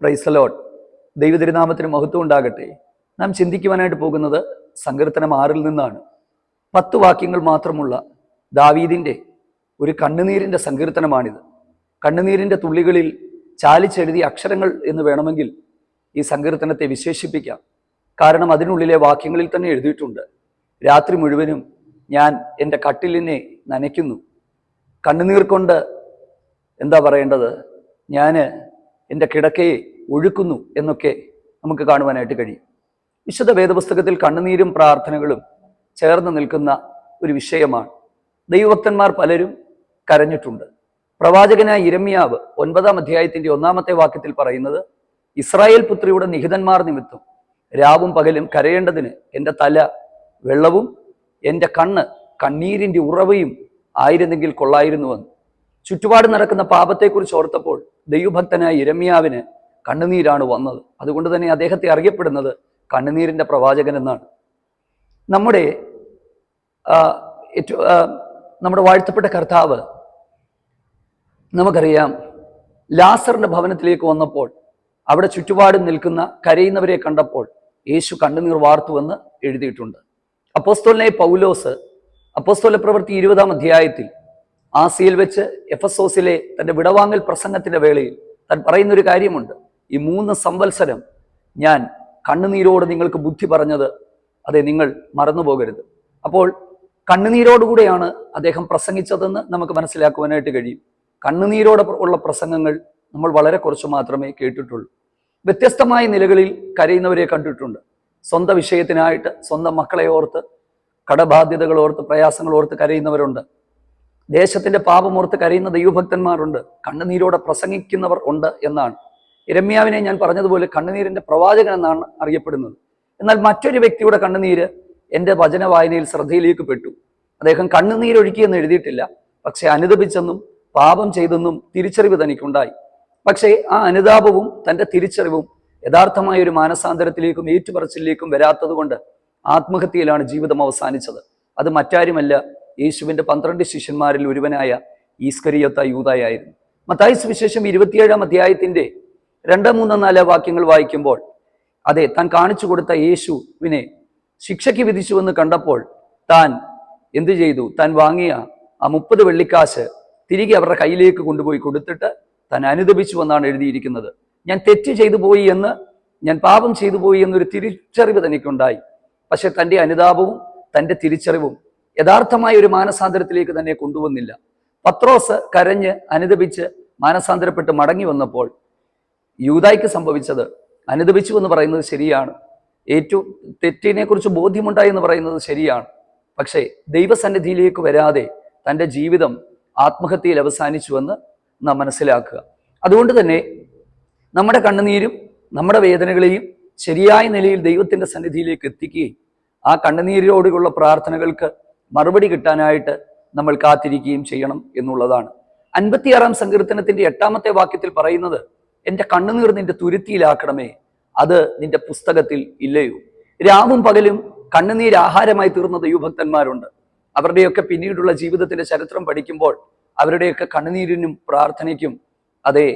പ്രൈസലോട്ട് ദൈവതിരുനാമത്തിന് മഹത്വം ഉണ്ടാകട്ടെ. നാം ചിന്തിക്കുവാനായിട്ട് പോകുന്നത് സങ്കീർത്തനം ആറിൽ നിന്നാണ്. പത്ത് വാക്യങ്ങൾ മാത്രമുള്ള ദാവീദിന്റെ ഒരു കണ്ണുനീരിന്റെ സങ്കീർത്തനമാണിത്. കണ്ണുനീരിന്റെ തുള്ളികളിൽ ചാലിച്ചെഴുതിയ അക്ഷരങ്ങൾ എന്ന് വേണമെങ്കിൽ ഈ സങ്കീർത്തനത്തെ വിശേഷിപ്പിക്കാം. കാരണം അതിനുള്ളിലെ വാക്യങ്ങളിൽ തന്നെ എഴുതിയിട്ടുണ്ട്. രാത്രി മുഴുവനും ഞാൻ എന്റെ കട്ടിലിനെ നനയ്ക്കുന്നു. കണ്ണുനീർ കൊണ്ട് എന്താ പറയേണ്ടത്? ഞാൻ എന്റെ കിടക്കയെ ഒഴുക്കുന്നു എന്നൊക്കെ നമുക്ക് കാണുവാനായിട്ട് കഴിയും. വിശുദ്ധ വേദപുസ്തകത്തിൽ കണ്ണുനീരും പ്രാർത്ഥനകളും ചേർന്ന് നിൽക്കുന്ന ഒരു വിഷയമാണ്. ദൈവഭക്തന്മാർ പലരും കരഞ്ഞിട്ടുണ്ട്. പ്രവാചകനായ ഇരമ്യാവ് ഒൻപതാം അധ്യായത്തിന്റെ ഒന്നാമത്തെ വാക്യത്തിൽ പറയുന്നത് ഇസ്രായേൽ പുത്രിയുടെ നിഹിതന്മാർ നിമിത്തം രാവും പകലും കരയേണ്ടതിന് എന്റെ തല വെള്ളവും എന്റെ കണ്ണ് കണ്ണീരിന്റെ ഉറവയും ആയിരുന്നെങ്കിൽ കൊള്ളായിരുന്നുവെന്ന്. ചുറ്റുപാട് നടക്കുന്ന പാപത്തെക്കുറിച്ച് ഓർത്തപ്പോൾ ദൈവഭക്തനായ ഇരമ്യാവിന് കണ്ണുനീരാണ് വന്നത്. അതുകൊണ്ട് തന്നെ അദ്ദേഹത്തെ അറിയപ്പെടുന്നത് കണ്ണുനീരിന്റെ പ്രവാചകൻ എന്നാണ്. നമ്മുടെ ഏറ്റവും നമ്മുടെ വാഴ്ത്തപ്പെട്ട കർത്താവ് നമുക്കറിയാം ലാസറിന്റെ ഭവനത്തിലേക്ക് വന്നപ്പോൾ അവിടെ ചുറ്റുപാടും നിൽക്കുന്ന കരയുന്നവരെ കണ്ടപ്പോൾ യേശു കണ്ണുനീർ വാർത്തുവെന്ന് എഴുതിയിട്ടുണ്ട്. അപ്പോസ്തോലിനെ പൗലോസ് അപ്പോസ്തോല പ്രവൃത്തി ഇരുപതാം അധ്യായത്തിൽ ആസിയിൽ വെച്ച് എഫസോസിലെ തന്റെ വിടവാങ്ങൽ പ്രസംഗത്തിന്റെ വേളയിൽ താൻ പറയുന്നൊരു കാര്യമുണ്ട്. ഈ മൂന്ന് സംവത്സരം ഞാൻ കണ്ണുനീരോട് നിങ്ങൾക്ക് ബുദ്ധി പറഞ്ഞത് അതെ നിങ്ങൾ മറന്നു പോകരുത് അപ്പോൾ കണ്ണുനീരോടുകൂടെയാണ് അദ്ദേഹം പ്രസംഗിച്ചതെന്ന് നമുക്ക് മനസ്സിലാക്കുവാനായിട്ട് കഴിയും. കണ്ണുനീരോടെ ഉള്ള പ്രസംഗങ്ങൾ നമ്മൾ വളരെ കുറച്ച് മാത്രമേ കേട്ടിട്ടുള്ളൂ. വ്യത്യസ്തമായ നിലകളിൽ കരയുന്നവരെ കണ്ടിട്ടുണ്ട്. സ്വന്തം വിഷയത്തിനായിട്ട് സ്വന്തം മക്കളെ ഓർത്ത് കടബാധ്യതകൾ ഓർത്ത് പ്രയാസങ്ങൾ ഓർത്ത് കരയുന്നവരുണ്ട്. ദേശത്തിന്റെ പാപമോർത്ത് കരയുന്ന ദൈവഭക്തന്മാരുണ്ട്. കണ്ണുനീരോടെ പ്രസംഗിക്കുന്നവർ ഉണ്ട് എന്നാണ്. ഇരമ്യാവിനെ ഞാൻ പറഞ്ഞതുപോലെ കണ്ണുനീരിന്റെ പ്രവാചകൻ എന്നാണ് അറിയപ്പെടുന്നത്. എന്നാൽ മറ്റൊരു വ്യക്തിയുടെ കണ്ണുനീര് എന്റെ വചന വായനയിൽ ശ്രദ്ധയിലേക്ക് പെട്ടു. അദ്ദേഹം കണ്ണുനീരൊഴുക്കിയെന്ന് എഴുതിയിട്ടില്ല. പക്ഷെ അനുദപിച്ചെന്നും പാപം ചെയ്തെന്നും തിരിച്ചറിവ് തനിക്കുണ്ടായി. പക്ഷേ ആ അനുതാപവും തന്റെ തിരിച്ചറിവും യഥാർത്ഥമായ ഒരു മാനസാന്തരത്തിലേക്കും ഏറ്റുപറച്ചിലേക്കും വരാത്തതുകൊണ്ട് ആത്മഹത്യയിലാണ് ജീവിതം അവസാനിച്ചത്. അത് മറ്റാരുമല്ല യേശുവിന്റെ പന്ത്രണ്ട് ശിഷ്യന്മാരിൽ ഒരുവനായ ഈസ്കരിയത്ത യൂതായായിരുന്നു. മത്തായി സുവിശേഷം ഇരുപത്തിയേഴാം അധ്യായത്തിന്റെ രണ്ട് മൂന്ന് നാല് വാക്യങ്ങൾ വായിക്കുമ്പോൾ അതെ താൻ കാണിച്ചു കൊടുത്ത യേശുവിനെ ശിക്ഷയ്ക്ക് വിധിച്ചുവെന്ന് കണ്ടപ്പോൾ താൻ എന്തു ചെയ്തു? താൻ വാങ്ങിയ ആ മുപ്പത് വെള്ളിക്കാശ് തിരികെ അവരുടെ കയ്യിലേക്ക് കൊണ്ടുപോയി കൊടുത്തിട്ട് താൻ അനുദപിച്ചു എന്നാണ് എഴുതിയിരിക്കുന്നത്. ഞാൻ തെറ്റ് ചെയ്തു പോയി എന്ന് ഞാൻ പാപം ചെയ്തു പോയി എന്നൊരു തിരിച്ചറിവ് തനിക്കുണ്ടായി. പക്ഷെ തന്റെ അനുതാപവും തന്റെ തിരിച്ചറിവും യഥാർത്ഥമായ ഒരു മാനസാന്തരത്തിലേക്ക് തന്നെ കൊണ്ടുവന്നില്ല. പത്രോസ് കരഞ്ഞ് അനുദപിച്ച് മാനസാന്തരപ്പെട്ട് മടങ്ങി വന്നപ്പോൾ യൂതായ്ക്ക് സംഭവിച്ചത് അനുദപിച്ചു എന്ന് പറയുന്നത് ശരിയാണ്. ഏറ്റവും തെറ്റിനെ കുറിച്ച് ബോധ്യമുണ്ടായി എന്ന് പറയുന്നത് ശരിയാണ്. പക്ഷേ ദൈവസന്നിധിയിലേക്ക് വരാതെ തന്റെ ജീവിതം ആത്മഹത്യയിൽ അവസാനിച്ചുവെന്ന് നാം മനസ്സിലാക്കുക. അതുകൊണ്ട് തന്നെ നമ്മുടെ കണ്ണുനീരും നമ്മുടെ വേദനകളെയും ശരിയായ നിലയിൽ ദൈവത്തിന്റെ സന്നിധിയിലേക്ക് എത്തിക്കുകയും ആ കണ്ണുനീരോടുള്ള പ്രാർത്ഥനകൾക്ക് മറുപടി കിട്ടാനായിട്ട് നമ്മൾ കാത്തിരിക്കുകയും ചെയ്യണം എന്നുള്ളതാണ്. അൻപത്തിയാറാം സങ്കീർത്തനത്തിന്റെ എട്ടാമത്തെ വാക്യത്തിൽ പറയുന്നത് എന്റെ കണ്ണുനീർ നിന്റെ തുരുത്തിയിലാക്കണമേ അത് നിന്റെ പുസ്തകത്തിൽ ഇല്ലയോ? രാവും പകലും കണ്ണുനീർ ആഹാരമായി തീർന്ന ദൈവഭക്തന്മാരുണ്ട്. അവരുടെയൊക്കെ പിന്നീടുള്ള ജീവിതത്തിന്റെ ചരിത്രം പഠിക്കുമ്പോൾ അവരുടെയൊക്കെ കണ്ണുനീരിനും പ്രാർത്ഥനയ്ക്കും അതെ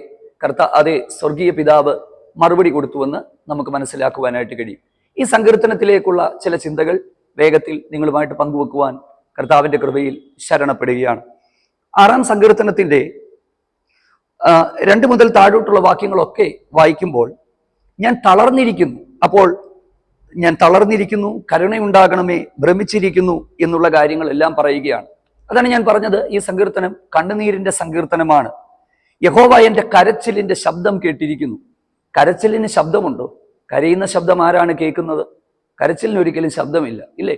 കർത്ത അതെ സ്വർഗീയ പിതാവ് മറുപടി കൊടുത്തുവെന്ന് നമുക്ക് മനസ്സിലാക്കുവാനായിട്ട് കഴിയും. ഈ സങ്കീർത്തനത്തിലേക്കുള്ള ചില ചിന്തകൾ വേഗത്തിൽ നിങ്ങളുമായിട്ട് പങ്കുവെക്കുവാൻ കർത്താവിന്റെ കൃപയിൽ ശരണപ്പെടുകയാണ്. ആറാം സങ്കീർത്തനത്തിന്റെ ആ, രണ്ട് മുതൽ താഴോട്ടുള്ള വാക്യങ്ങളൊക്കെ വായിക്കുമ്പോൾ ഞാൻ തളർന്നിരിക്കുന്നു. അപ്പോൾ ഞാൻ തളർന്നിരിക്കുന്നു കരുണയുണ്ടാകണമേ ഭ്രമിച്ചിരിക്കുന്നു എന്നുള്ള കാര്യങ്ങളെല്ലാം പറയുകയാണ്. അതാണ് ഞാൻ പറഞ്ഞത് ഈ സങ്കീർത്തനം കണ്ണുനീരിന്റെ സങ്കീർത്തനമാണ്. യഹോവ എന്റെ കരച്ചിലിന്റെ ശബ്ദം കേട്ടിരിക്കുന്നു. കരച്ചിലിന് ശബ്ദമുണ്ടോ? കരയുന്ന ശബ്ദം ആരാണ് കേൾക്കുന്നത്? കരച്ചിലിന് ഒരിക്കലും ശബ്ദമില്ല. ഇല്ലേ?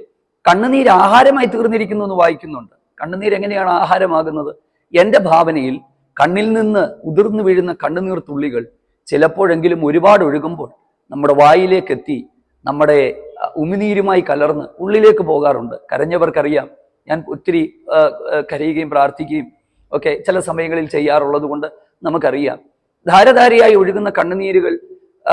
കണ്ണുനീര് ആഹാരമായി തീർന്നിരിക്കുന്നു എന്ന് വായിക്കുന്നുണ്ട്. കണ്ണുനീര് എങ്ങനെയാണ് ആഹാരമാകുന്നത്? എന്റെ ഭാവനയിൽ കണ്ണിൽ നിന്ന് ഉതിർന്നു വീഴുന്ന കണ്ണുനീർ തുള്ളികൾ ചിലപ്പോഴെങ്കിലും ഒരുപാട് ഒഴുകുമ്പോൾ നമ്മുടെ വായിലേക്ക് എത്തി നമ്മുടെ ഉമിനീരുമായി കലർന്ന് ഉള്ളിലേക്ക് പോകാറുണ്ട്. കരഞ്ഞവർക്കറിയാം ഞാൻ ഒത്തിരി കരയുകയും പ്രാർത്ഥിക്കുകയും ഒക്കെ ചില സമയങ്ങളിൽ ചെയ്യാറുള്ളത് കൊണ്ട് നമുക്കറിയാം. ധാരധാരയായി ഒഴുകുന്ന കണ്ണുനീരുകൾ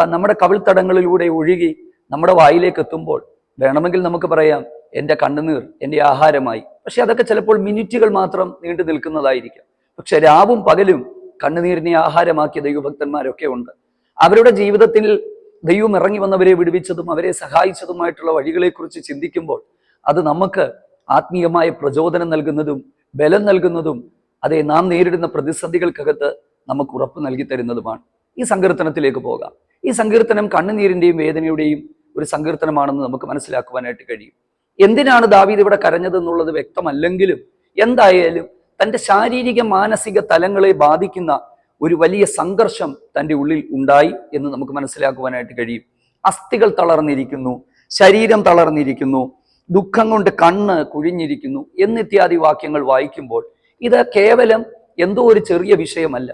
നമ്മുടെ കവിൾത്തടങ്ങളിലൂടെ ഒഴുകി നമ്മുടെ വായിലേക്ക് എത്തുമ്പോൾ വേണമെങ്കിൽ നമുക്ക് പറയാം എന്റെ കണ്ണുനീർ എന്റെ ആഹാരമായി. പക്ഷെ അതൊക്കെ ചിലപ്പോൾ മിനിറ്റുകൾ മാത്രം നീണ്ടു നിൽക്കുന്നതായിരിക്കാം. പക്ഷെ രാവും പകലും കണ്ണുനീരിനെ ആഹാരമാക്കിയ ദൈവഭക്തന്മാരൊക്കെ ഉണ്ട്. അവരുടെ ജീവിതത്തിൽ ദൈവം ഇറങ്ങി വന്നവരെ വിടുവിച്ചതും അവരെ സഹായിച്ചതുമായിട്ടുള്ള വഴികളെക്കുറിച്ച് ചിന്തിക്കുമ്പോൾ അത് നമുക്ക് ആത്മീയമായ പ്രചോദനം നൽകുന്നതും ബലം നൽകുന്നതും അതെ നാം നേരിടുന്ന പ്രതിസന്ധികൾക്കകത്ത് നമുക്ക് ഉറപ്പ് നൽകി തരുന്നതുമാണ്. ഈ സങ്കീർത്തനത്തിലേക്ക് പോകാം. ഈ സങ്കീർത്തനം കണ്ണുനീരിന്റെയും വേദനയുടെയും ഒരു സങ്കീർത്തനമാണെന്ന് നമുക്ക് മനസ്സിലാക്കുവാനായിട്ട് കഴിയും. എന്തിനാണ് ദാവീദ് ഇവിടെ കരഞ്ഞതെന്നുള്ളത് വ്യക്തമല്ലെങ്കിലും എന്തായാലും തന്റെ ശാരീരിക മാനസിക തലങ്ങളെ ബാധിക്കുന്ന ഒരു വലിയ സംഘർഷം തന്റെ ഉള്ളിൽ ഉണ്ടായി എന്ന് നമുക്ക് മനസ്സിലാക്കുവാനായിട്ട് കഴിയും. അസ്ഥികൾ തളർന്നിരിക്കുന്നു ശരീരം തളർന്നിരിക്കുന്നു ദുഃഖം കൊണ്ട് കണ്ണ് കുഴിഞ്ഞിരിക്കുന്നു എന്നിത്യാദി വാക്യങ്ങൾ വായിക്കുമ്പോൾ ഇത് കേവലം എന്തോ ഒരു ചെറിയ വിഷയമല്ല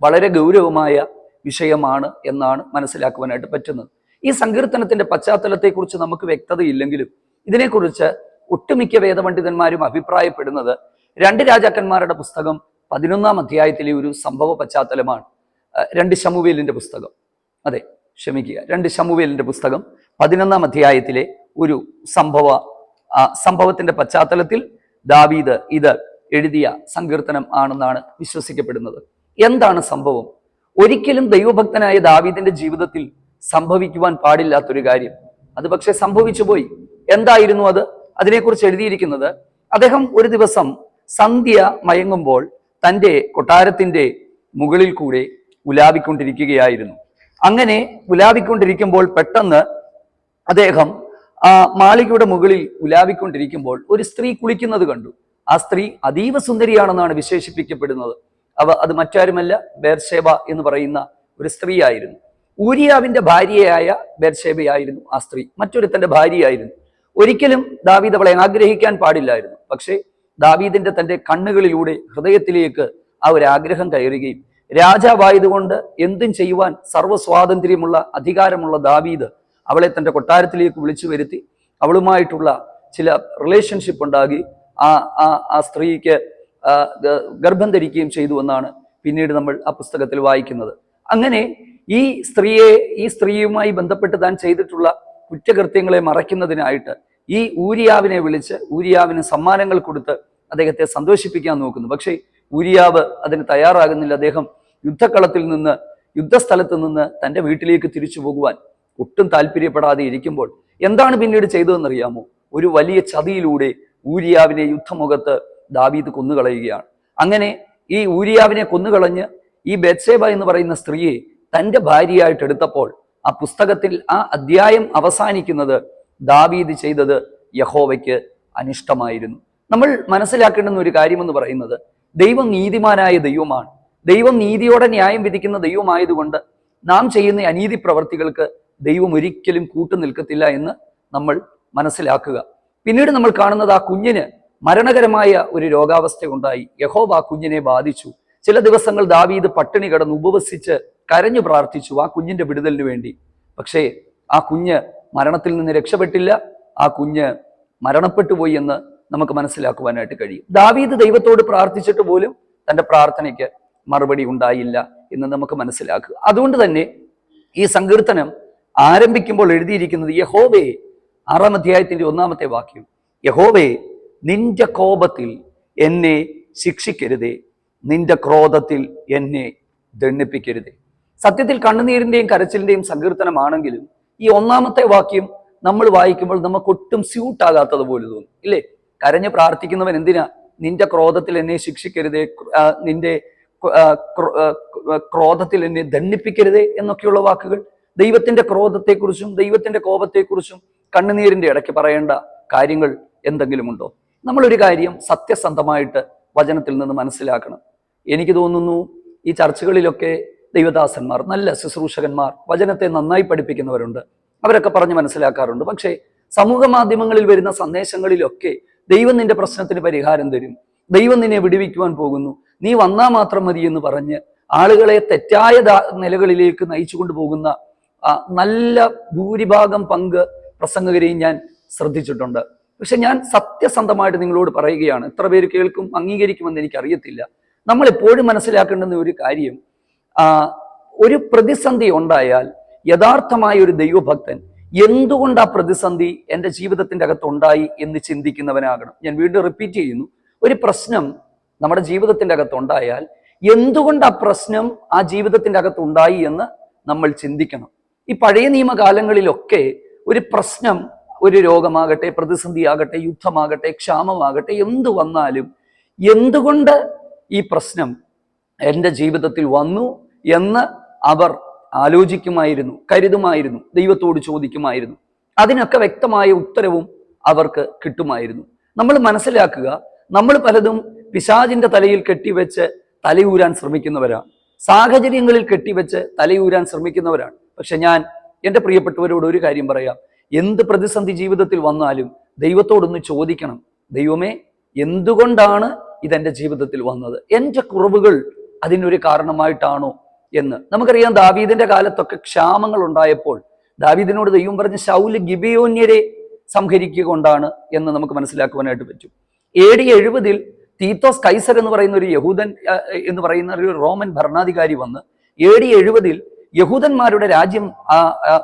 വളരെ ഗൗരവമായ വിഷയമാണ് എന്നാണ് മനസ്സിലാക്കുവാനായിട്ട് പറ്റുന്നത്. ഈ സങ്കീർത്തനത്തിന്റെ പശ്ചാത്തലത്തെക്കുറിച്ച് നമുക്ക് വ്യക്തതയില്ലെങ്കിലും ഇതിനെക്കുറിച്ച് ഒട്ടുമിക്ക വേദപണ്ഡിതന്മാരും അഭിപ്രായപ്പെടുന്നത് രണ്ട് രാജാക്കന്മാരുടെ പുസ്തകം പതിനൊന്നാം അധ്യായത്തിലെ ഒരു സംഭവ പശ്ചാത്തലമാണ്. രണ്ട് ശമുവേലിന്റെ പുസ്തകം. അതെ ക്ഷമിക്കുക. രണ്ട് ശമുവേലിന്റെ പുസ്തകം പതിനൊന്നാം അധ്യായത്തിലെ ഒരു സംഭവ സംഭവത്തിന്റെ പശ്ചാത്തലത്തിൽ ദാവീദ് ഇത് എഴുതിയ സങ്കീർത്തനം ആണെന്നാണ് വിശ്വസിക്കപ്പെടുന്നത്. എന്താണ് സംഭവം? ഒരിക്കലും ദൈവഭക്തനായ ദാവീദിന്റെ ജീവിതത്തിൽ സംഭവിക്കുവാൻ പാടില്ലാത്തൊരു കാര്യം. അത് പക്ഷെ സംഭവിച്ചു പോയി. എന്തായിരുന്നു അത്? അതിനെക്കുറിച്ച് എഴുതിയിരിക്കുന്നത് അദ്ദേഹം ഒരു ദിവസം സന്ധ്യ മയങ്ങുമ്പോൾ തന്റെ കൊട്ടാരത്തിന്റെ മുകളിൽ കൂടെ ഉലാവിക്കൊണ്ടിരിക്കുകയായിരുന്നു. അങ്ങനെ ഉലാവിക്കൊണ്ടിരിക്കുമ്പോൾ പെട്ടെന്ന് അദ്ദേഹം ആ മാളികയുടെ മുകളിൽ ഉലാവിക്കൊണ്ടിരിക്കുമ്പോൾ ഒരു സ്ത്രീ കുളിക്കുന്നത് കണ്ടു. ആ സ്ത്രീ അതീവ സുന്ദരിയാണെന്നാണ് വിശേഷിപ്പിക്കപ്പെടുന്നത്. അവ അത് മറ്റാരുമല്ല ബേർഷേബ എന്ന് പറയുന്ന ഒരു സ്ത്രീയായിരുന്നു. ഊരിയാവിന്റെ ഭാര്യയായ ബെർഷേബയായിരുന്നു ആ സ്ത്രീ. മറ്റൊരുത്തന്റെ ഭാര്യയായിരുന്നു. ഒരിക്കലും ദാവീദ് അവളെ ആഗ്രഹിക്കാൻ പാടില്ലായിരുന്നു. പക്ഷേ ദാവീദിന്റെ തന്റെ കണ്ണുകളിലൂടെ ഹൃദയത്തിലേക്ക് ആ ഒരു ആഗ്രഹം കയറുകയും രാജാവായതുകൊണ്ട് എന്തും ചെയ്യുവാൻ സർവസ്വാതന്ത്ര്യമുള്ള അധികാരമുള്ള ദാവീദ് അവളെ തന്റെ കൊട്ടാരത്തിലേക്ക് വിളിച്ചു വരുത്തി അവളുമായിട്ടുള്ള ചില റിലേഷൻഷിപ്പ് ഉണ്ടാകി ആ ആ ആ സ്ത്രീക്ക് ഗർഭം ധരിക്കുകയും ചെയ്തു എന്നാണ് പിന്നീട് നമ്മൾ ആ പുസ്തകത്തിൽ വായിക്കുന്നത്. അങ്ങനെ ഈ സ്ത്രീയെ ഈ സ്ത്രീയുമായി ബന്ധപ്പെട്ട് താൻ ചെയ്തിട്ടുള്ള കുറ്റകൃത്യങ്ങളെ മറയ്ക്കുന്നതിനായിട്ട് ഈ ഊരിയാവിനെ വിളിച്ച് ഊരിയാവിന് സമ്മാനങ്ങൾ കൊടുത്ത് അദ്ദേഹത്തെ സന്തോഷിപ്പിക്കാൻ നോക്കുന്നു. പക്ഷേ ഊരിയാവ് അതിന് തയ്യാറാകുന്നില്ല. അദ്ദേഹം യുദ്ധക്കളത്തിൽ നിന്ന് യുദ്ധസ്ഥലത്ത് നിന്ന് തന്റെ വീട്ടിലേക്ക് തിരിച്ചു പോകുവാൻ ഒട്ടും താല്പര്യപ്പെടാതെ ഇരിക്കുമ്പോൾ എന്താണ് പിന്നീട് ചെയ്തതെന്നറിയാമോ? ഒരു വലിയ ചതിയിലൂടെ ഊരിയാവിനെ യുദ്ധമുഖത്ത് ദാവീദ് കൊന്നുകളയുകയാണ്. അങ്ങനെ ഈ ഊരിയാവിനെ കൊന്നുകളഞ്ഞ് ഈ ബെത്സേബ എന്ന് പറയുന്ന സ്ത്രീയെ തന്റെ ഭാര്യയായിട്ട് എടുത്തപ്പോൾ ആ പുസ്തകത്തിൽ ആ അധ്യായം അവസാനിക്കുന്നത് ദാവീദ് ചെയ്തത് യഹോവയ്ക്ക് അനിഷ്ടമായിരുന്നു. നമ്മൾ മനസ്സിലാക്കേണ്ടുന്ന ഒരു കാര്യമെന്ന് പറയുന്നത് ദൈവം നീതിമാനായ ദൈവമാണ്. ദൈവം നീതിയോടെ ന്യായം വിധിക്കുന്ന ദൈവമായതുകൊണ്ട് നാം ചെയ്യുന്ന അനീതി പ്രവർത്തികൾക്ക് ദൈവം ഒരിക്കലും കൂട്ടു നിൽക്കത്തില്ല എന്ന് നമ്മൾ മനസ്സിലാക്കുക. പിന്നീട് നമ്മൾ കാണുന്നത് ആ കുഞ്ഞിന് മരണകരമായ ഒരു രോഗാവസ്ഥ ഉണ്ടായി യഹോബ ആ കുഞ്ഞിനെ ബാധിച്ചു. ചില ദിവസങ്ങൾ ദാവീദ് പട്ടിണി കിടന്ന് ഉപവസിച്ച് കരഞ്ഞു പ്രാർത്ഥിച്ചു ആ കുഞ്ഞിന്റെ വിടുതലിന് വേണ്ടി. പക്ഷേ ആ കുഞ്ഞ് മരണത്തിൽ നിന്ന് രക്ഷപ്പെട്ടില്ല. ആ കുഞ്ഞ് മരണപ്പെട്ടു പോയി എന്ന് നമുക്ക് മനസ്സിലാക്കുവാനായിട്ട് കഴിയും. ദാവീദ് ദൈവത്തോട് പ്രാർത്ഥിച്ചിട്ട് പോലും തന്റെ പ്രാർത്ഥനയ്ക്ക് മറുപടി ഉണ്ടായില്ല എന്ന് നമുക്ക് മനസ്സിലാക്കുക. അതുകൊണ്ട് തന്നെ ഈ സങ്കീർത്തനം ആരംഭിക്കുമ്പോൾ എഴുതിയിരിക്കുന്നത് യഹോവേ ആറാം അധ്യായത്തിന്റെ ഒന്നാമത്തെ വാക്യം യഹോവേ നിന്റെ കോപത്തിൽ എന്നെ ശിക്ഷിക്കരുതേ. നിന്റെ ക്രോധത്തിൽ എന്നെ ദണ്ണിപ്പിക്കരുതേ സത്യത്തിൽ കണ്ണുനീരിന്റെയും കരച്ചിലിന്റെയും സങ്കീർത്തനമാണെങ്കിലും ഈ ഒന്നാമത്തെ വാക്യം നമ്മൾ വായിക്കുമ്പോൾ നമുക്ക് ഒട്ടും സ്യൂട്ട് ആകാത്തത് പോലെ തോന്നും. ഇല്ലേ? കരഞ്ഞ് പ്രാർത്ഥിക്കുന്നവൻ എന്തിനാ? നിന്റെ ക്രോധത്തിൽ എന്നെ ശിക്ഷിക്കരുതേ നിന്റെ ക്രോധത്തിൽ എന്നെ ദണ്ണിപ്പിക്കരുതേ എന്നൊക്കെയുള്ള വാക്കുകൾ. ദൈവത്തിന്റെ ക്രോധത്തെക്കുറിച്ചും ദൈവത്തിന്റെ കോപത്തെക്കുറിച്ചും കണ്ണുനീരിന്റെ ഇടയ്ക്ക് പറയേണ്ട കാര്യങ്ങൾ എന്തെങ്കിലും ഉണ്ടോ നമ്മളൊരു കാര്യം സത്യസന്ധമായിട്ട് വചനത്തിൽ നിന്ന് മനസ്സിലാക്കണം. എനിക്ക് തോന്നുന്നു ഈ ചർച്ചകളിലൊക്കെ ദൈവദാസന്മാർ നല്ല ശുശ്രൂഷകന്മാർ വചനത്തെ നന്നായി പഠിപ്പിക്കുന്നവരുണ്ട്. അവരൊക്കെ പറഞ്ഞ് മനസ്സിലാക്കാറുണ്ട്. പക്ഷേ സമൂഹ മാധ്യമങ്ങളിൽ വരുന്ന സന്ദേശങ്ങളിലൊക്കെ ദൈവം നിന്റെ പ്രശ്നത്തിന് പരിഹാരം തരും. ദൈവം നിന്നെ വിടുവിക്കുവാൻ പോകുന്നു. നീ വന്നാൽ മാത്രം മതി എന്ന് പറഞ്ഞ് ആളുകളെ തെറ്റായ നിലകളിലേക്ക് നയിച്ചു കൊണ്ടുപോകുന്ന നല്ല ഭൂരിഭാഗം പങ്ക് പ്രസംഗകരെയും ഞാൻ ശ്രദ്ധിച്ചിട്ടുണ്ട്. പക്ഷെ ഞാൻ സത്യസന്ധമായിട്ട് നിങ്ങളോട് പറയുകയാണ്. എത്ര പേര് കേൾക്കും അംഗീകരിക്കുമെന്ന് എനിക്കറിയത്തില്ല. നമ്മൾ എപ്പോഴും മനസ്സിലാക്കേണ്ടുന്ന ഒരു കാര്യം ഒരു പ്രതിസന്ധി ഉണ്ടായാൽ യഥാർത്ഥമായ ഒരു ദൈവഭക്തൻ എന്തുകൊണ്ട് ആ പ്രതിസന്ധി എന്റെ ജീവിതത്തിന്റെ അകത്ത് ഉണ്ടായി എന്ന് ചിന്തിക്കുന്നവനാകണം. ഞാൻ വീണ്ടും റിപ്പീറ്റ് ചെയ്യുന്നു. ഒരു പ്രശ്നം നമ്മുടെ ജീവിതത്തിന്റെ അകത്ത് ഉണ്ടായാൽ എന്തുകൊണ്ട് ആ പ്രശ്നം ആ ജീവിതത്തിന്റെ അകത്ത് ഉണ്ടായി എന്ന് നമ്മൾ ചിന്തിക്കണം. ഈ പഴയ നിയമകാലങ്ങളിലൊക്കെ ഒരു പ്രശ്നം ഒരു രോഗമാകട്ടെ പ്രതിസന്ധിയാകട്ടെ യുദ്ധമാകട്ടെ ക്ഷാമമാകട്ടെ എന്തു വന്നാലും എന്തുകൊണ്ട് ഈ പ്രശ്നം എന്റെ ജീവിതത്തിൽ വന്നു എന്ന് അവർ ആലോചിക്കുമായിരുന്നു കരുതുമായിരുന്നു ദൈവത്തോട് ചോദിക്കുമായിരുന്നു. അതിനൊക്കെ വ്യക്തമായ ഉത്തരവും അവർക്ക് കിട്ടുമായിരുന്നു. നമ്മൾ മനസ്സിലാക്കുക നമ്മൾ പലതും പിശാചിന്റെ തലയിൽ കെട്ടിവെച്ച് തലയൂരാൻ ശ്രമിക്കുന്നവരാണ്. സാഹചര്യങ്ങളിൽ കെട്ടിവെച്ച് തലയൂരാൻ ശ്രമിക്കുന്നവരാണ്. പക്ഷെ ഞാൻ എന്റെ പ്രിയപ്പെട്ടവരോട് ഒരു കാര്യം പറയാം. എന്ത് പ്രതിസന്ധി ജീവിതത്തിൽ വന്നാലും ദൈവത്തോടൊന്ന് ചോദിക്കണം. ദൈവമേ എന്തുകൊണ്ടാണ് ഇതെന്റെ ജീവിതത്തിൽ വന്നത്? എന്റെ കുറവുകൾ അതിനൊരു കാരണമായിട്ടാണോ എന്ന്. നമുക്കറിയാം ദാവീദിന്റെ കാലത്തൊക്കെ ക്ഷാമങ്ങൾ ഉണ്ടായപ്പോൾ ദാവീദിനോട് ദൈവം പറഞ്ഞ ശൗൽ ഗിബിയോന്യരെ സംഹരിക്കുക കൊണ്ടാണ് എന്ന് നമുക്ക് മനസ്സിലാക്കുവാനായിട്ട് പറ്റും. എ ഡി എഴുപതിൽ തീത്തോസ് കൈസർ എന്ന് പറയുന്ന ഒരു യഹൂദൻ എന്ന് പറയുന്ന ഒരു റോമൻ ഭരണാധികാരി വന്ന് എ ഡി എഴുപതിൽ യഹൂദന്മാരുടെ രാജ്യം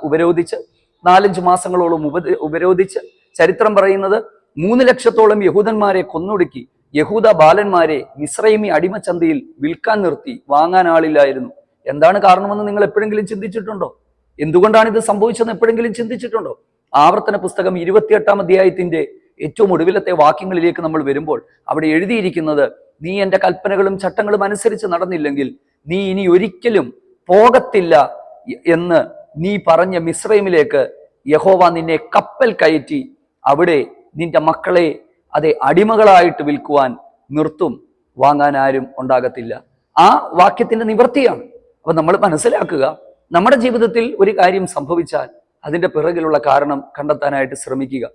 ഉപരോധിച്ച് നാലഞ്ച് മാസങ്ങളോളം ഉപ- ഉപരോധിച്ച് ചരിത്രം പറയുന്നത് മൂന്ന് ലക്ഷത്തോളം യഹൂദന്മാരെ കൊന്നൊടുക്കി യഹൂദ ബാലന്മാരെ മിശ്രൈമി അടിമച്ചന്തയിൽ വിൽക്കാൻ നിർത്തി വാങ്ങാൻ ആളില്ലായിരുന്നു എന്താണ് കാരണമെന്ന് നിങ്ങൾ എപ്പോഴെങ്കിലും ചിന്തിച്ചിട്ടുണ്ടോ? എന്തുകൊണ്ടാണ് ഇത് സംഭവിച്ചതെന്ന് എപ്പോഴെങ്കിലും ചിന്തിച്ചിട്ടുണ്ടോ? ആവർത്തന പുസ്തകം ഇരുപത്തിയെട്ടാം അധ്യായത്തിന്റെ ഏറ്റവും ഒടുവിലത്തെ വാക്യങ്ങളിലേക്ക് നമ്മൾ വരുമ്പോൾ അവിടെ എഴുതിയിരിക്കുന്നത് നീ എന്റെ കൽപ്പനകളും ചട്ടങ്ങളും അനുസരിച്ച് നടന്നില്ലെങ്കിൽ നീ ഇനി ഒരിക്കലും പോകത്തില്ല എന്ന് നീ പറഞ്ഞ മിശ്രൈമിലേക്ക് യഹോവ നിന്നെ കപ്പൽ കയറ്റി അവിടെ നിന്റെ മക്കളെ അതെ അടിമകളായിട്ട് വിൽക്കുവാൻ നിർത്തും. വാങ്ങാൻ ആരും ഉണ്ടാകത്തില്ല. ആ വാക്യത്തിന്റെ നിവൃത്തിയാണ്. അപ്പൊ നമ്മൾ മനസ്സിലാക്കുക നമ്മുടെ ജീവിതത്തിൽ ഒരു കാര്യം സംഭവിച്ചാൽ അതിന്റെ പിറകിലുള്ള കാരണം കണ്ടെത്താനായിട്ട് ശ്രമിക്കുക.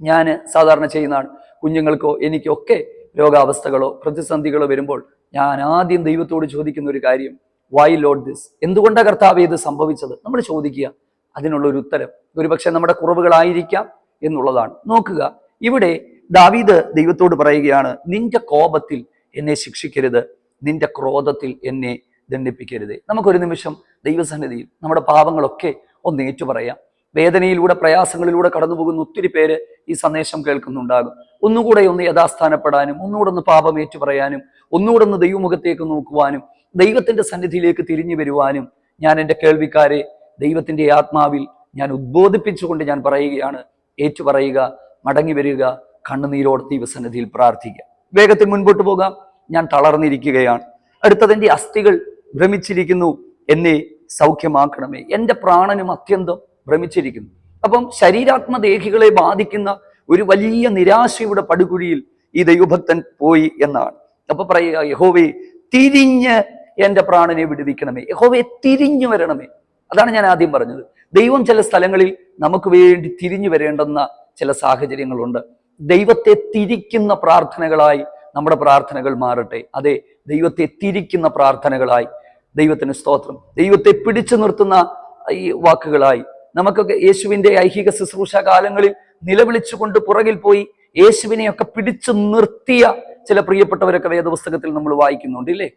ഞാൻ സാധാരണ ചെയ്യുന്നതാണ്. കുഞ്ഞുങ്ങൾക്കോ എനിക്കോ ഒക്കെ രോഗാവസ്ഥകളോ പ്രതിസന്ധികളോ വരുമ്പോൾ ഞാൻ ആദ്യം ദൈവത്തോട് ചോദിക്കുന്ന ഒരു കാര്യം വൈ ലോഡ് ദിസ് എന്തുകൊണ്ടാണ് കർത്താവ് ഇത് സംഭവിച്ചത്? നമ്മൾ ചോദിക്കുക. അതിനുള്ള ഒരു ഉത്തരം ഒരുപക്ഷെ നമ്മുടെ കുറവുകളായിരിക്കാം എന്നുള്ളതാണ്. നോക്കുക. ഇവിടെ ദാവീദ് ദൈവത്തോട് പറയുകയാണ് നിന്റെ കോപത്തിൽ എന്നെ ശിക്ഷിക്കരുത്. നിന്റെ ക്രോധത്തിൽ എന്നെ ദണ്ഡിപ്പിക്കരുത്. നമുക്കൊരു നിമിഷം ദൈവസന്നിധിയിൽ നമ്മുടെ പാപങ്ങളൊക്കെ ഒന്ന് ഏറ്റുപറയാം. വേദനയിലൂടെ പ്രയാസങ്ങളിലൂടെ കടന്നു പോകുന്ന ഒത്തിരി പേര് ഈ സന്ദേശം കേൾക്കുന്നുണ്ടാകും. ഒന്നുകൂടെ ഒന്ന് യഥാസ്ഥാനപ്പെടാനും ഒന്നുകൂടെ ഒന്ന് പാപം ഏറ്റുപറയാനും ഒന്നുകൂടെ ഒന്ന് ദൈവമുഖത്തേക്ക് നോക്കുവാനും ദൈവത്തിന്റെ സന്നിധിയിലേക്ക് തിരിഞ്ഞു വരുവാനും ഞാൻ എന്റെ കേൾവിക്കാരെ ദൈവത്തിന്റെ ആത്മാവിൽ ഞാൻ ഉദ്ബോധിപ്പിച്ചുകൊണ്ട് ഞാൻ പറയുകയാണ്. ഏറ്റുപറയുക മടങ്ങി വരിക കണ്ണുനീരോട് ദൈവസന്നിധിയിൽ പ്രാർത്ഥിക്കുക. വേഗത്തിൽ മുൻപോട്ട് പോകാം. ഞാൻ തളർന്നിരിക്കുകയാണ്. അടുത്തതിന്റെ അസ്ഥികൾ ഭ്രമിച്ചിരിക്കുന്നു എന്നെ സൗഖ്യമാക്കണമേ. എന്റെ പ്രാണനും അത്യന്തം ഭ്രമിച്ചിരിക്കുന്നു. അപ്പം ശരീരാത്മദേഹികളെ ബാധിക്കുന്ന ഒരു വലിയ നിരാശയുടെ പടുകുഴിയിൽ ഈ ദൈവഭക്തൻ പോയി എന്നാണ്. അപ്പൊ പറയുക യഹോവേ തിരിഞ്ഞ് എന്റെ പ്രാണനെ വിടുവിക്കണമേ. യഹോവെ തിരിഞ്ഞു വരണമേ. അതാണ് ഞാൻ ആദ്യം പറഞ്ഞത്. ദൈവം ചില സ്ഥലങ്ങളിൽ നമുക്ക് വേണ്ടി തിരിഞ്ഞു വരേണ്ടെന്ന ചില സാഹചര്യങ്ങളുണ്ട്. ദൈവത്തെ തിരിക്കുന്ന പ്രാർത്ഥനകളായി നമ്മുടെ പ്രാർത്ഥനകൾ മാറട്ടെ. അതെ ദൈവത്തെ തിരിക്കുന്ന പ്രാർത്ഥനകളായി ദൈവത്തിന് സ്തോത്രം. ദൈവത്തെ പിടിച്ചു നിർത്തുന്ന ഈ വാക്കുകളായി നമുക്കൊക്കെ യേശുവിന്റെ ഐഹിക ശുശ്രൂഷ കാലങ്ങളിൽ നിലവിളിച്ചുകൊണ്ട് പുറകിൽ പോയി യേശുവിനെയൊക്കെ പിടിച്ചു നിർത്തിയ ചില പ്രിയപ്പെട്ടവരൊക്കെ വേദപുസ്തകത്തിൽ നമ്മൾ വായിക്കുന്നുണ്ട് ഇല്ലേ?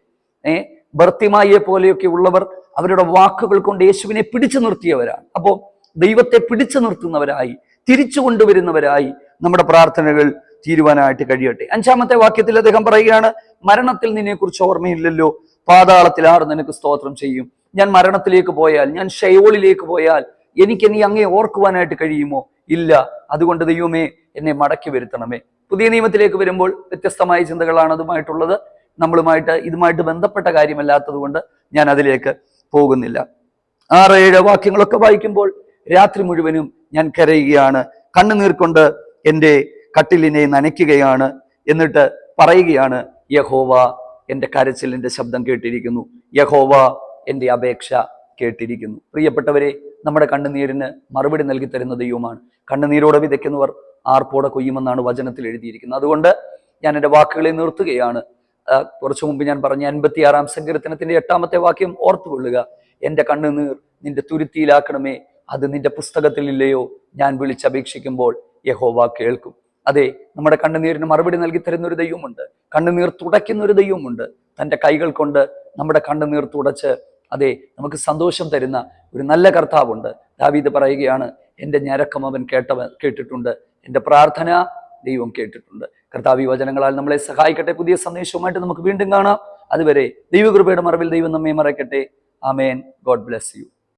ഏ? ഭർത്തിമായെ പോലെയൊക്കെ ഉള്ളവർ അവരുടെ വാക്കുകൾ കൊണ്ട് യേശുവിനെ പിടിച്ചു നിർത്തിയവരാണ്. അപ്പോൾ ദൈവത്തെ പിടിച്ചു നിർത്തുന്നവരായി തിരിച്ചു കൊണ്ടുവരുന്നവരായി നമ്മുടെ പ്രാർത്ഥനകൾ തീരുവാനായിട്ട് കഴിയട്ടെ. അഞ്ചാമത്തെ വാക്യത്തിൽ അദ്ദേഹം പറയുകയാണ് മരണത്തിൽ നിന്നെ കുറിച്ച് ഓർമ്മയില്ലല്ലോ പാതാളത്തിൽ ആർ നിനക്ക് സ്തോത്രം ചെയ്യും. ഞാൻ മരണത്തിലേക്ക് പോയാൽ ഞാൻ ഷയോളിലേക്ക് പോയാൽ എനിക്ക് നീ അങ്ങേ ഓർക്കുവാനായിട്ട് കഴിയുമോ? ഇല്ല. അതുകൊണ്ട് ദൈവമേ എന്നെ മടക്കി വരുത്തണമേ. പുതിയ നിയമത്തിലേക്ക് വരുമ്പോൾ വ്യത്യസ്തമായ ചിന്തകളാണ് അതുമായിട്ടുള്ളത്. നമ്മളുമായിട്ട് ഇതുമായിട്ട് ബന്ധപ്പെട്ട കാര്യമല്ലാത്തത് കൊണ്ട് ഞാൻ അതിലേക്ക് പോകുന്നില്ല. ആറ് ഏഴ് വാക്യങ്ങളൊക്കെ വായിക്കുമ്പോൾ രാത്രി മുഴുവനും ഞാൻ കരയുകയാണ്. കണ്ണുനീർ കൊണ്ട് എന്റെ കട്ടിലിനെ നനയ്ക്കുകയാണ്. എന്നിട്ട് പറയുകയാണ് യഹോവ എന്റെ കരച്ചിലിന്റെ ശബ്ദം കേട്ടിരിക്കുന്നു. യഹോവ എന്റെ അപേക്ഷ കേട്ടിരിക്കുന്നു. പ്രിയപ്പെട്ടവരെ നമ്മുടെ കണ്ണുനീരിന് മറുപടി നൽകി തരുന്ന ദൈവമാണ്. കണ്ണുനീരോടെ വിതയ്ക്കുന്നവർ ആർപ്പോടെ കൊയ്യുമെന്നാണ് വചനത്തിൽ എഴുതിയിരിക്കുന്നത്. അതുകൊണ്ട് ഞാൻ എന്റെ വാക്കുകളെ നിർത്തുകയാണ്. കുറച്ചു മുമ്പ് ഞാൻ പറഞ്ഞ അൻപത്തി ആറാം സങ്കീർത്തനത്തിന്റെ എട്ടാമത്തെ വാക്യം ഓർത്തുകൊള്ളുക. എന്റെ കണ്ണുനീർ നിന്റെ തുരുത്തിയിലാക്കണമേ. അത് നിന്റെ പുസ്തകത്തിലില്ലയോ ഞാൻ വിളിച്ചപേക്ഷിക്കുമ്പോൾ യഹോവ കേൾക്കും. അതെ നമ്മുടെ കണ്ണുനീരിന് മറുപടി നൽകി തരുന്ന ഒരു ദൈവമുണ്ട്. കണ്ണുനീർ തുടയ്ക്കുന്ന ഒരു ദൈവമുണ്ട്. തന്റെ കൈകൾ കൊണ്ട് നമ്മുടെ കണ്ണുനീർ തുടച്ച് അതെ നമുക്ക് സന്തോഷം തരുന്ന ഒരു നല്ല കർത്താവുണ്ട്. ദാവീദ് പറയുകയാണ് എന്റെ ഞരക്കം അവൻ കേട്ടവൻ കേട്ടിട്ടുണ്ട്. എന്റെ പ്രാർത്ഥന ദൈവം കേട്ടിട്ടുണ്ട്. കർത്താവ് വചനങ്ങളാൽ നമ്മളെ സഹായിക്കട്ടെ. പുതിയ സന്ദേശവുമായിട്ട് നമുക്ക് വീണ്ടും കാണാം. അതുവരെ ദൈവകൃപയുടെ മറവിൽ ദൈവം നമ്മെ മറയ്ക്കട്ടെ. ആമേൻ. God bless you.